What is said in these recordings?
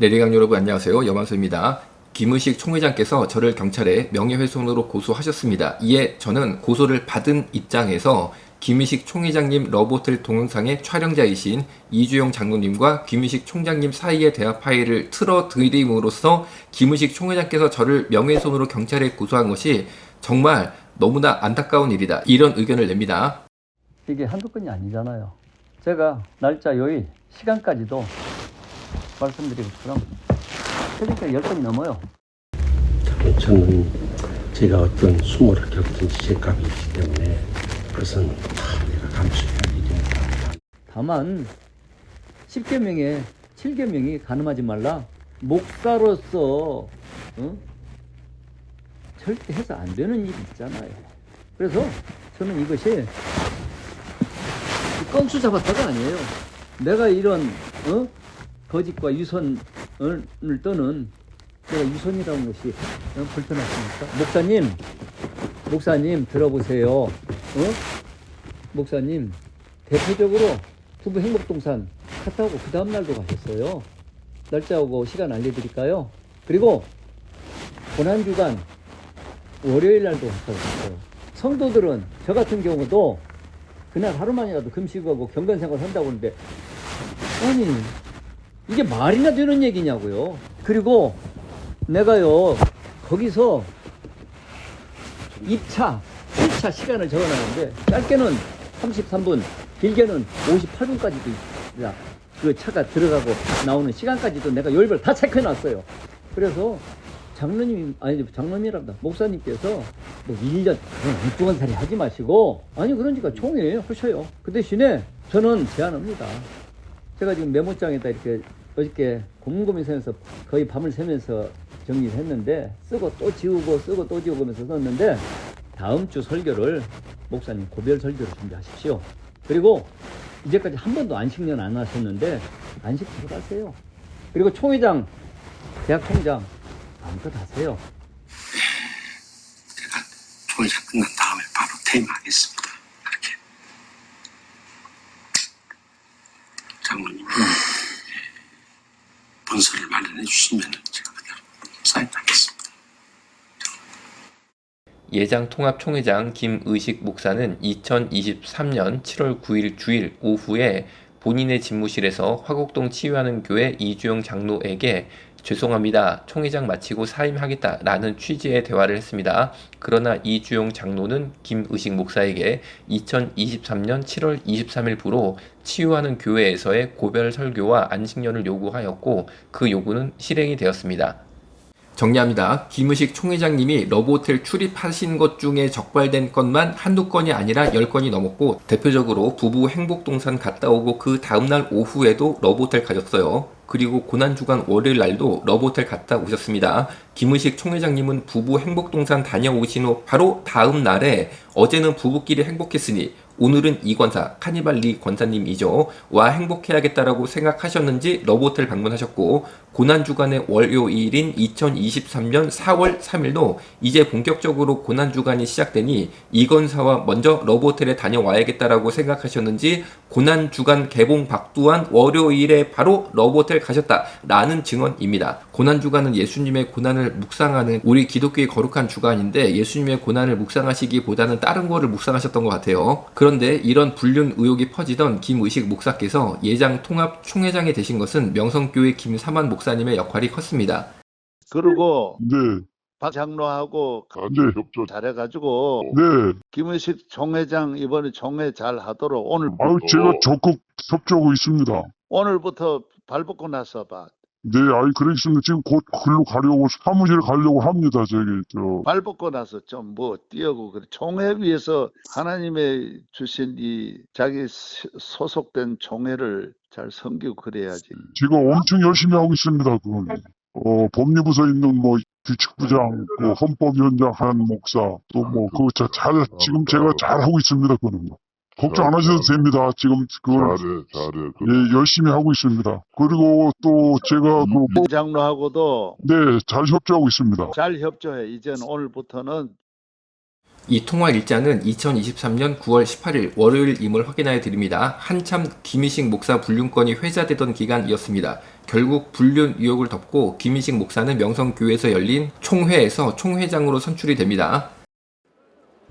내리강 여러분 안녕하세요. 여만소입니다. 김의식 총회장께서 저를 경찰에 명예훼손으로 고소하셨습니다. 이에 저는 고소를 받은 입장에서 김의식 총회장님 러보틀 동영상의 촬영자이신 이주영 장로님과 김의식 총장님 사이의 대화 파일을 틀어드림으로써 김의식 총회장께서 저를 명예훼손으로 경찰에 고소한 것이 정말 너무나 안타까운 일이다. 이런 의견을 냅니다. 이게 한두 건이 아니잖아요. 제가 날짜, 요일, 시간까지도 말씀드린 것처럼 그러니까 열 건이 넘어요. 저는 제가 어떤 수모를 겪든 죄감이 있기 때문에 그것은 다 내가 감수해야 할 일입니다. 다만 10개명에 7개명이 가늠하지 말라. 목사로서 어? 절대 해서 안 되는 일이 있잖아요. 그래서 저는 이것이 건수 잡았다가 아니에요. 내가 이런 어? 거짓과 유선을 떠는 내가 유선이라는 것이 어? 불편하십니까? 목사님, 목사님 들어보세요. 어? 목사님 대표적으로 부부 행복동산 갔다 오고 그 다음 날도 가셨어요. 날짜하고 시간 알려드릴까요? 그리고 고난 주간 월요일 날도 갔다 오셨어요. 성도들은 저 같은 경우도 그날 하루만이라도 금식하고 경건생활 한다고 하는데 아니 이게 말이나 되는 얘기냐고요. 그리고 내가요 거기서 2차, 7차 시간을 적어놨는데 짧게는 33분, 길게는 58분까지도 있다. 그 차가 들어가고 나오는 시간까지도 내가 요일별 다 체크해놨어요. 그래서 장로님, 아니, 장로님이란다. 목사님께서 뭐 1년, 엉뚱한 살이 하지 마시고, 아니, 그러니까 총회 하셔요. 그 대신에 저는 제안합니다. 제가 지금 메모장에다 이렇게 어저께 고문고민선에서 거의 밤을 새면서 정리를 했는데 쓰고 또 지우고 쓰고 또 지우고 하면서 썼는데 다음 주 설교를 목사님 고별 설교를 준비하십시오. 그리고 이제까지 한 번도 안식년 안 하셨는데 안식 들어가세요. 그리고 총회장, 대학 총장 마음껏 하세요. 제가 총회장 끝난 다음에 바로 퇴임하겠습니다. 그렇게 장로님 본서를 마련해 주시면 제가 그대로 사인하겠습니다. 예장 통합 총회장 김의식 목사는 2023년 7월 9일 주일 오후에 본인의 집무실에서 화곡동 치유하는 교회 이주영 장로에게 죄송합니다. 총회장 마치고 사임하겠다라는 취지의 대화를 했습니다. 그러나 이주영 장로는 김의식 목사에게 2023년 7월 23일 부로 치유하는 교회에서의 고별 설교와 안식년을 요구하였고 그 요구는 실행이 되었습니다. 정리합니다. 김의식 총회장님이 러브호텔 출입하신 것 중에 적발된 건만 한두 건이 아니라 열 건이 넘었고 대표적으로 부부 행복동산 갔다 오고 그 다음날 오후에도 러브호텔 가셨어요. 그리고 고난주간 월요일 날도 러브호텔 갔다 오셨습니다. 김의식 총회장님은 부부 행복동산 다녀오신 후 바로 다음 날에 어제는 부부끼리 행복했으니 오늘은 이 권사 카니발 리 권사님이죠. 와 행복해야겠다라고 생각하셨는지 러브호텔 방문하셨고 고난주간의 월요일인 2023년 4월 3일도 이제 본격적으로 고난주간이 시작되니 이건사와 먼저 러브호텔에 다녀와야겠다라고 생각하셨는지 고난주간 개봉 박두한 월요일에 바로 러브호텔 가셨다라는 증언입니다. 고난주간은 예수님의 고난을 묵상하는 우리 기독교의 거룩한 주간인데 예수님의 고난을 묵상하시기보다는 다른 거를 묵상하셨던 것 같아요. 그런 데 이런 불륜 의혹이 퍼지던 김의식 목사께서 예장 통합 총회장이 되신 것은 명성교회 김사만 목사님의 역할이 컸습니다. 그리고 네, 박 장로하고 안제 협조. 잘해가지고 네, 김은식 총회장 이번에 총회 잘 하도록 오늘 아유 제가 적극 협조하고 있습니다. 오늘부터 발 벗고 나서 봐. 네, 아이 그러겠습니다. 지금 곧 글로 가려고 사무실 가려고 합니다. 저기 저 발 벗고 나서 좀 뭐 뛰어고 그래. 총회 위해서 하나님의 주신 이 자기 스- 소속된 총회를 잘 섬기고 그래야지. 제가 엄청 열심히 하고 있습니다. 그건 어 법리부서 있는 뭐 규칙부장, 그 헌법위원장 한 목사 또 뭐 그거 자- 잘 지금 제가 잘 하고 있습니다. 그거는 걱정 안 하셔도 됩니다. 지금 그걸 잘해, 잘해. 그 예, 열심히 하고 있습니다. 그리고 또 제가 그박 장로하고도 네, 잘 협조하고 있습니다. 잘 협조해. 이제는 오늘부터는 이 통화 일자는 2023년 9월 18일 월요일임을 확인하여 드립니다. 한참 김희식 목사 불륜권이 회자되던 기간이었습니다. 결국 불륜 의혹을 덮고 김희식 목사는 명성교회에서 열린 총회에서 총회장으로 선출이 됩니다.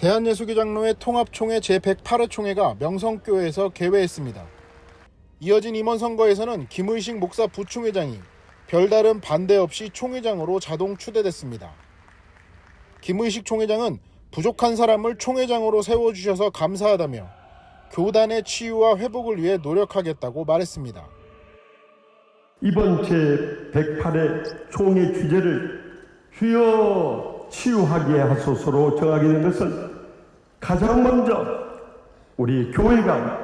대한예수교장로회 통합총회 제108회 총회가 명성교회에서 개회했습니다. 이어진 임원 선거에서는 김의식 목사 부총회장이 별다른 반대 없이 총회장으로 자동 추대됐습니다. 김의식 총회장은 부족한 사람을 총회장으로 세워주셔서 감사하다며 교단의 치유와 회복을 위해 노력하겠다고 말했습니다. 이번 제108회 총회 주제를 주여 치유하게 하소서로 정하게 된 것은 가장 먼저 우리 교회가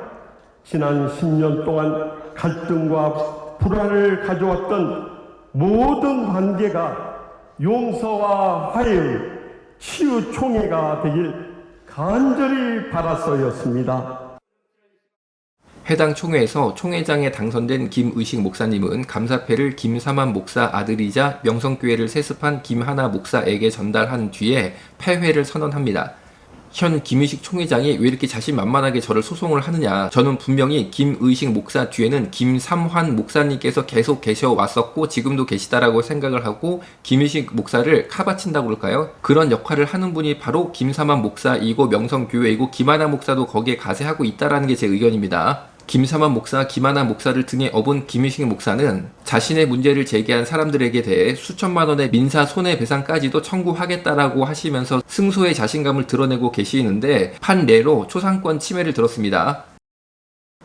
지난 10년 동안 갈등과 불안을 가져왔던 모든 관계가 용서와 화해의 치유 총회가 되길 간절히 바라서였습니다. 해당 총회에서 총회장에 당선된 김의식 목사님은 감사패를 김사만 목사 아들이자 명성교회를 세습한 김하나 목사에게 전달한 뒤에 패회를 선언합니다. 현 김의식 총회장이 왜 이렇게 자신만만하게 저를 소송을 하느냐. 저는 분명히 김의식 목사 뒤에는 김삼환 목사님께서 계속 계셔 왔었고 지금도 계시다라고 생각을 하고 김의식 목사를 카바친다고 그럴까요? 그런 역할을 하는 분이 바로 김삼환 목사이고 명성교회이고 김하나 목사도 거기에 가세하고 있다라는 게 제 의견입니다. 김사만 목사, 김하나 목사를 등에 업은 김희식 목사는 자신의 문제를 제기한 사람들에게 대해 수천만 원의 민사 손해배상까지도 청구하겠다라고 하시면서 승소의 자신감을 드러내고 계시는데 판례로 초상권 침해를 들었습니다.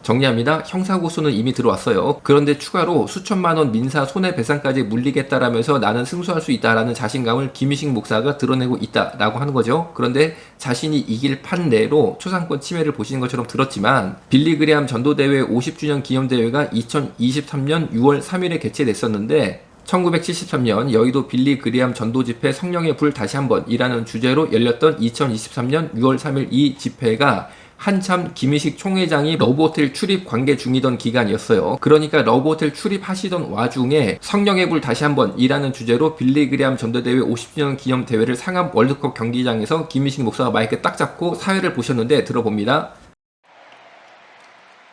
정리합니다. 형사고소는 이미 들어왔어요. 그런데 추가로 수천만 원 민사 손해배상까지 물리겠다라면서 나는 승소할 수 있다라는 자신감을 김희식 목사가 드러내고 있다라고 하는 거죠. 그런데 자신이 이길 판례로 초상권 침해를 보시는 것처럼 들었지만 빌리그리암 전도대회 50주년 기념대회가 2023년 6월 3일에 개최됐었는데 1973년 여의도 빌리 그리암 전도 집회 성령의 불 다시 한번 이라는 주제로 열렸던 2023년 6월 3일 이 집회가 한참 김희식 총회장이 러브호텔 출입 관계 중이던 기간이었어요. 그러니까 러브호텔 출입하시던 와중에 성령의 불 다시 한번 이라는 주제로 빌리 그리암 전도대회 50주년 기념 대회를 상암 월드컵 경기장에서 김희식 목사가 마이크 딱 잡고 사회를 보셨는데 들어봅니다.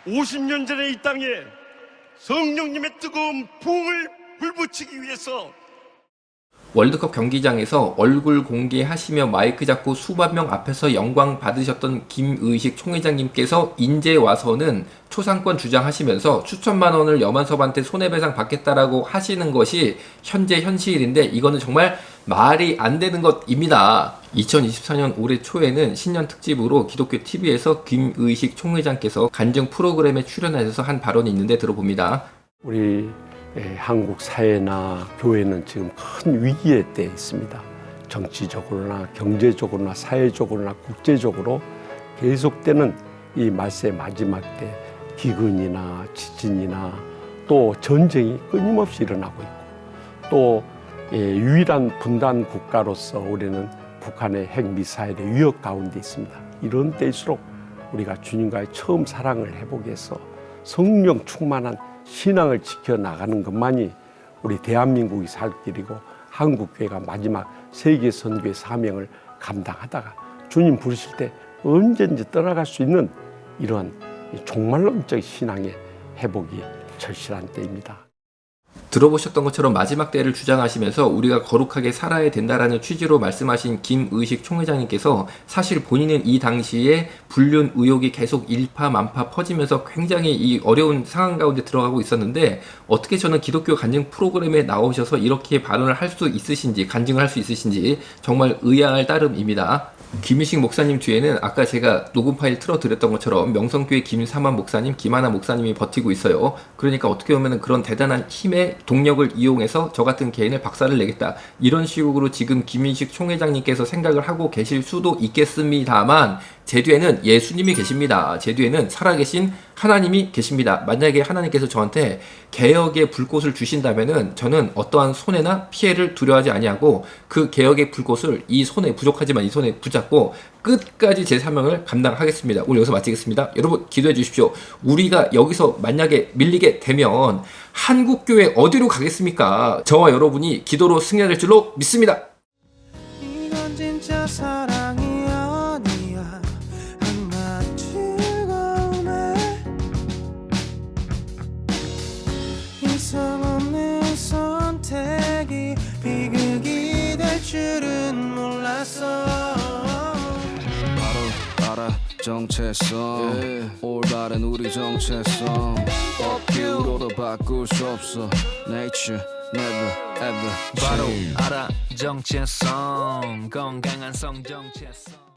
50년 전에 이 땅에 성령님의 뜨거운 부흥을 불붙이기 위해서 월드컵 경기장에서 얼굴 공개하시며 마이크 잡고 수만 명 앞에서 영광 받으셨던 김의식 총회장님께서 인제 와서는 초상권 주장하시면서 수천만 원을 염한섭한테 손해배상 받겠다라고 하시는 것이 현재 현실인데 이거는 정말 말이 안 되는 것입니다. 2024년 올해 초에는 신년 특집으로 기독교 TV에서 김의식 총회장께서 간증 프로그램에 출연하셔서 한 발언이 있는데 들어봅니다. 우리 에, 한국 사회나 교회는 지금 큰 위기의 때에 있습니다. 정치적으로나 경제적으로나 사회적으로나 국제적으로 계속되는 이 말세 마지막 때 기근이나 지진이나 또 전쟁이 끊임없이 일어나고 있고 또 예, 유일한 분단 국가로서 우리는 북한의 핵 미사일의 위협 가운데 있습니다. 이런 때일수록 우리가 주님과의 처음 사랑을 회복해서 성령 충만한 신앙을 지켜 나가는 것만이 우리 대한민국이 살 길이고 한국 교회가 마지막 세계 선교의 사명을 감당하다가 주님 부르실 때 언제든지 떠나갈 수 있는 이러한 이 종말론적 신앙의 회복이 절실한 때입니다. 들어보셨던 것처럼 마지막 때를 주장하시면서 우리가 거룩하게 살아야 된다라는 취지로 말씀하신 김의식 총회장님께서 사실 본인은 이 당시에 불륜 의혹이 계속 일파만파 퍼지면서 굉장히 이 어려운 상황 가운데 들어가고 있었는데 어떻게 저는 기독교 간증 프로그램에 나오셔서 이렇게 발언을 할 수 있으신지 간증을 할 수 있으신지 정말 의아할 따름입니다. 김희식 목사님 뒤에는 아까 제가 녹음 파일 틀어드렸던 것처럼 명성교회 김사만 목사님, 김하나 목사님이 버티고 있어요. 그러니까 어떻게 보면 그런 대단한 힘의 동력을 이용해서 저 같은 개인을 박살을 내겠다. 이런 식으로 지금 김희식 총회장님께서 생각을 하고 계실 수도 있겠습니다만 제 뒤에는 예수님이 계십니다. 제 뒤에는 살아계신 하나님이 계십니다. 만약에 하나님께서 저한테 개혁의 불꽃을 주신다면은 저는 어떠한 손해나 피해를 두려워하지 아니하고 그 개혁의 불꽃을 이 손에 부족하지만 이 손에 붙잡고 끝까지 제 사명을 감당하겠습니다. 오늘 여기서 마치겠습니다. 여러분 기도해 주십시오. 우리가 여기서 만약에 밀리게 되면 한국 교회 어디로 가겠습니까? 저와 여러분이 기도로 승리할 줄로 믿습니다. 줄은 몰랐어. 바로 알아 정체성. 예. yeah. 올바른 우리 정체성. 억지로도 바꿀 수 없어. Nature never ever. 바로 알아 정체성. 건강한 성 정체성.